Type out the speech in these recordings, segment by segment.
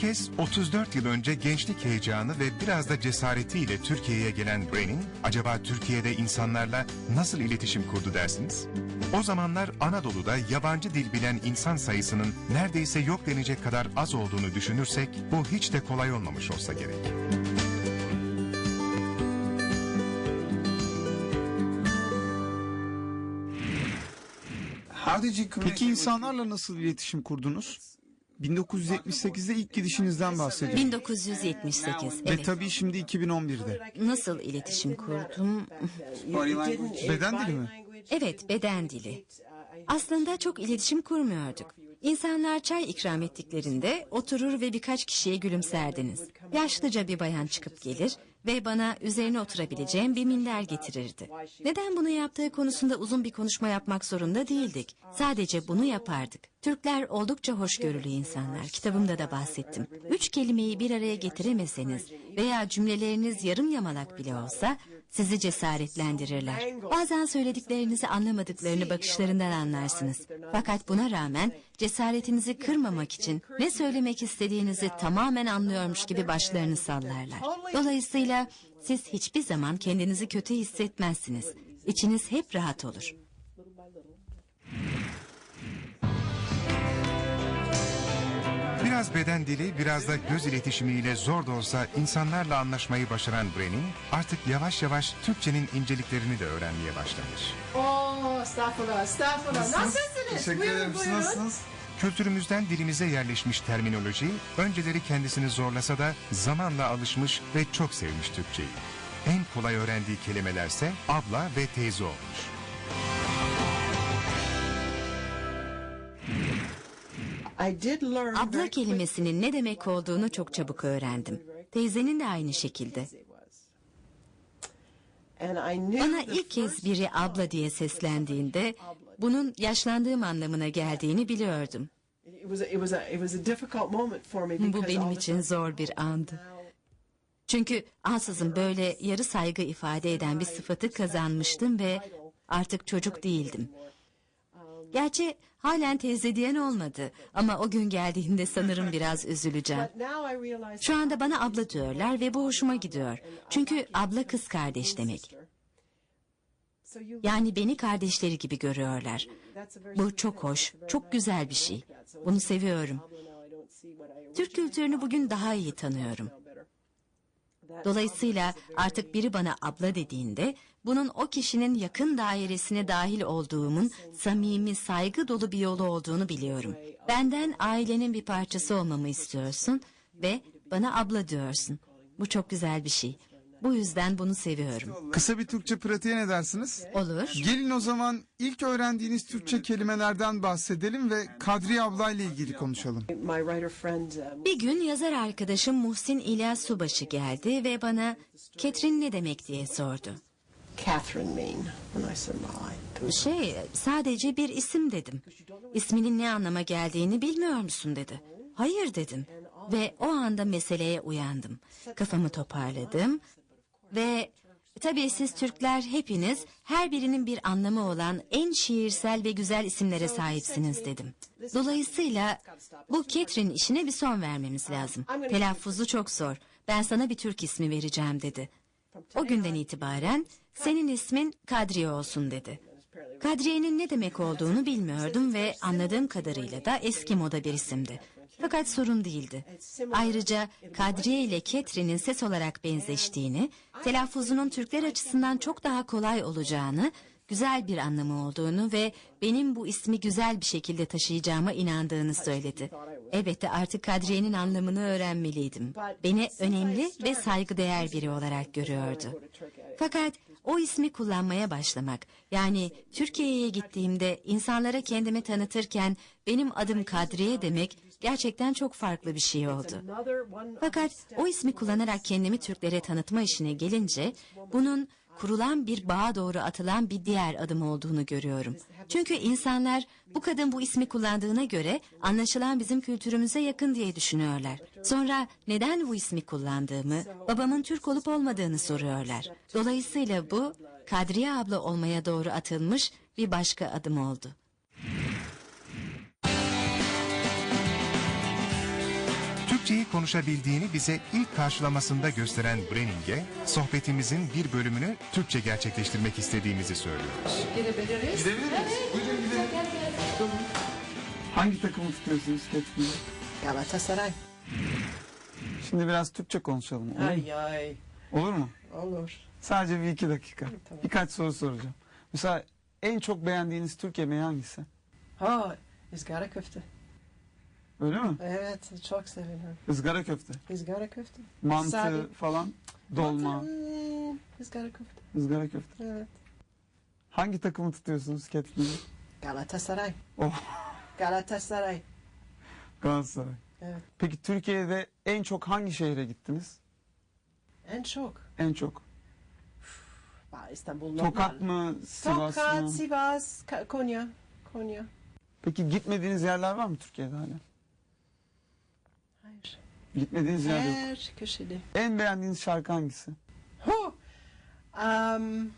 kez 34 yıl önce gençlik heyecanı ve biraz da cesaretiyle Türkiye'ye gelen Bren'in acaba Türkiye'de insanlarla nasıl iletişim kurdu dersiniz? O zamanlar Anadolu'da yabancı dil bilen insan sayısının neredeyse yok denecek kadar az olduğunu düşünürsek bu hiç de kolay olmamış olsa gerek. Peki insanlarla nasıl iletişim kurdunuz? 1978'de ilk gidişinizden bahsediyorum. 1978. Ve Evet. tabii şimdi 2011'de. Nasıl iletişim kurdum? Beden dili mi? Evet, beden dili. Aslında çok iletişim kurmuyorduk. İnsanlar çay ikram ettiklerinde oturur ve birkaç kişiye gülümserdiniz. Yaşlıca bir bayan çıkıp gelir ve bana üzerine oturabileceğim bir minder getirirdi. Neden bunu yaptığı konusunda uzun bir konuşma yapmak zorunda değildik. Sadece bunu yapardık. Türkler oldukça hoşgörülü insanlar. Kitabımda da bahsettim. Üç kelimeyi bir araya getiremeseniz veya cümleleriniz yarım yamalak bile olsa sizi cesaretlendirirler. Bazen söylediklerinizi anlamadıklarını bakışlarından anlarsınız. Fakat buna rağmen cesaretinizi kırmamak için ne söylemek istediğinizi tamamen anlıyormuş gibi başlarını sallarlar. Dolayısıyla siz hiçbir zaman kendinizi kötü hissetmezsiniz. İçiniz hep rahat olur. Biraz beden dili, biraz da göz iletişimiyle zor da olsa insanlarla anlaşmayı başaran Bren'in artık yavaş yavaş Türkçenin inceliklerini de öğrenmeye başlamış. Oo, estağfurullah, estağfurullah. Nasılsınız? Teşekkür Buyurun, ederim. Buyurun. nasılsınız? Kültürümüzden dilimize yerleşmiş terminoloji, önceleri kendisini zorlasa da zamanla alışmış ve çok sevmiş Türkçeyi. En kolay öğrendiği kelimelerse abla ve teyze olmuş. Abla kelimesinin ne demek olduğunu çok çabuk öğrendim. Teyzenin de aynı şekilde. Bana ilk kez biri abla diye seslendiğinde bunun yaşlandığım anlamına geldiğini biliyordum. Bu benim için zor bir andı. Çünkü ansızın böyle yarı saygı ifade eden bir sıfatı kazanmıştım ve artık çocuk değildim. Gerçi halen teyze diyen olmadı ama o gün geldiğinde sanırım biraz üzüleceğim. Şu anda bana abla diyorlar ve bu hoşuma gidiyor. Çünkü abla kız kardeş demek. Yani beni kardeşleri gibi görüyorlar. Bu çok hoş, çok güzel bir şey. Bunu seviyorum. Türk kültürünü bugün daha iyi tanıyorum. Dolayısıyla artık biri bana abla dediğinde bunun o kişinin yakın dairesine dahil olduğumun samimi, saygı dolu bir yolu olduğunu biliyorum. Benden ailenin bir parçası olmamı istiyorsun ve bana abla diyorsun. Bu çok güzel bir şey. Bu yüzden bunu seviyorum. Kısa bir Türkçe pratiğe ne dersiniz? Olur. Gelin o zaman ilk öğrendiğiniz Türkçe kelimelerden bahsedelim ve Kadriye ablayla ilgili konuşalım. um, Bir gün yazar arkadaşım Muhsin İlyas Subaşı geldi ve bana Ketrin ne demek diye sordu. Catherine mean and I said Şey sadece bir isim dedim. İsminin ne anlama geldiğini bilmiyor musun dedi. Hayır dedim ve o anda meseleye uyandım. Kafamı toparladım ve tabii siz Türkler hepiniz her birinin bir anlamı olan en şiirsel ve güzel isimlere sahipsiniz dedim. Dolayısıyla bu Ketrin işine bir son vermemiz lazım. Telaffuzu çok zor. Ben sana bir Türk ismi vereceğim dedi. O günden itibaren senin ismin Kadriye olsun dedi. Kadriye'nin ne demek olduğunu bilmiyordum ve anladığım kadarıyla da eski moda bir isimdi. Fakat sorun değildi. Ayrıca Kadriye ile Ketrin'in ses olarak benzeştiğini, telaffuzunun Türkler açısından çok daha kolay olacağını, güzel bir anlamı olduğunu ve benim bu ismi güzel bir şekilde taşıyacağıma inandığını söyledi. Elbette artık Kadriye'nin anlamını öğrenmeliydim. Beni önemli ve saygıdeğer biri olarak görüyordu. Fakat o ismi kullanmaya başlamak, yani Türkiye'ye gittiğimde insanlara kendimi tanıtırken benim adım Kadriye demek gerçekten çok farklı bir şey oldu. Fakat o ismi kullanarak kendimi Türklere tanıtma işine gelince bunun kurulan bir bağa doğru atılan bir diğer adım olduğunu görüyorum. Çünkü insanlar bu kadın bu ismi kullandığına göre anlaşılan bizim kültürümüze yakın diye düşünüyorlar. Sonra neden bu ismi kullandığımı, babamın Türk olup olmadığını soruyorlar. Dolayısıyla bu Kadriye abla olmaya doğru atılmış bir başka adım oldu. Türkçeyi konuşabildiğini bize ilk karşılamasında gösteren Brenning'e sohbetimizin bir bölümünü Türkçe gerçekleştirmek istediğimizi söylüyoruz. Gidebilir miyiz? Buyurun gidelim. Hangi takımı tutuyorsunuz Catherine? Galatasaray. Şimdi biraz Türkçe konuşalım. Olur mu? Ay ay. Olur mu? Olur. Sadece bir iki dakika. Tamam. Birkaç soru soracağım. Mesela en çok beğendiğiniz Türk yemeği hangisi? Ha, ızgara köfte. Öyle mi? Evet, çok seviyorum. Izgara köfte. Izgara köfte. Mantı Sade. falan. Dolma. Hmm, ızgara köfte. Izgara köfte. Evet. Hangi takımı tutuyorsunuz Catherine? Galatasaray. Oh Galatasaray. Galatasaray. Evet. Peki Türkiye'de en çok hangi şehre gittiniz? En çok. En çok. İstanbul. Tokat mı? Sivas Tokat, mı? Sivas, Konya. Konya. Peki gitmediğiniz yerler var mı Türkiye'de hala? Gitmediğiniz yer yok. Her köşede. En beğendiğiniz şarkı hangisi? Hu! Um,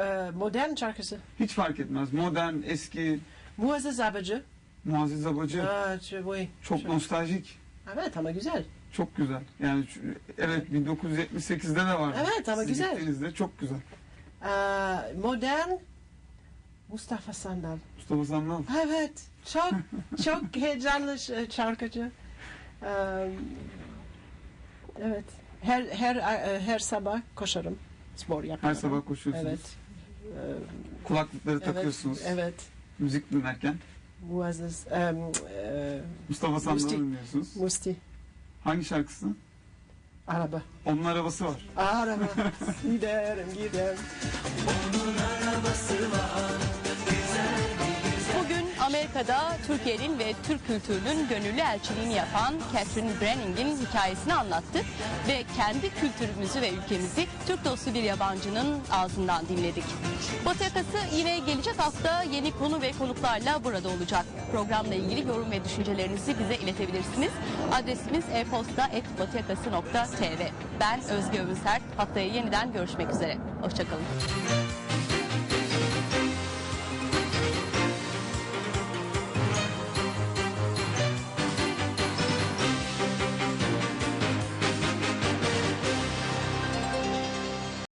e, modern şarkısı. Hiç fark etmez. Modern, eski, Muazzez Abacı. Muazzez Abacı. Aa, şu- vay. Çok Şu- nostaljik. Evet ama güzel. Çok güzel. Yani şu- evet 1978'de de var. Evet, ama Siz güzel. gittiğinizde çok güzel. Aa, modern Mustafa Sandal. Mustafa Sandal. Evet. Çok çok heyecanlı ş- şarkıcı. Um, evet. Her her her sabah koşarım. Spor yapıyorum. Her sabah koşuyorsunuz. Evet. Kulaklıkları Evet. takıyorsunuz. Evet. Müzik dinlerken. Muazzez. Um, e, Mustafa Sandal'ı dinliyorsunuz. Musti. Hangi şarkısını? Araba. Onun arabası var. Araba. giderim giderim. Bugün Amerika'da Türkiye'nin ve Türk kültürünün gönüllü elçiliğini yapan Catherine Brenning'in hikayesini anlattı ve kendi kültürümüzü ve ülkemizi Türk dostu bir yabancının ağzından dinledik. Batı Yakası yine gelecek hafta yeni konu ve konuklarla burada olacak. Programla ilgili yorum ve düşüncelerinizi bize iletebilirsiniz. Adresimiz e-posta.batıyakası.tv Ben Özge Övünsert. Haftaya yeniden görüşmek üzere. Hoşçakalın.